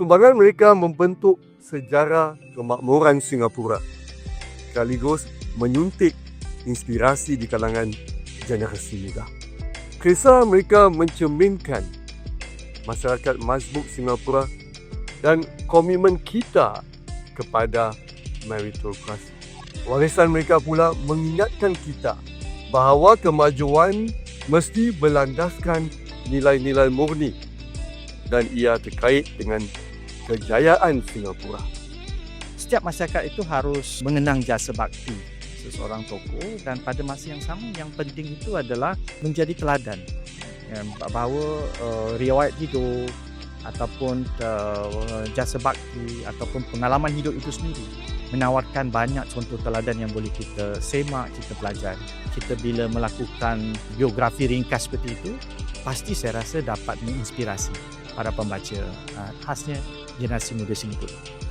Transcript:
Sumbangan mereka membentuk sejarah kemakmuran Singapura sekaligus menyuntik inspirasi di kalangan generasi muda. Kisah mereka mencerminkan masyarakat mazbuk Singapura dan komitmen kita kepada meritokrasi. Warisan mereka pula mengingatkan kita bahawa kemajuan mesti berlandaskan nilai-nilai murni dan ia terkait dengan kejayaan Singapura. Setiap masyarakat itu harus mengenang jasa bakti seseorang tokoh dan pada masa yang sama yang penting itu adalah menjadi teladan. Bahawa uh, riwayat hidup ataupun uh, jasa bakti ataupun pengalaman hidup itu sendiri menawarkan banyak contoh teladan yang boleh kita semak, kita pelajari. Kita bila melakukan biografi ringkas seperti itu, pasti saya rasa dapat menginspirasi para pembaca, uh, khasnya generasi muda Singapura.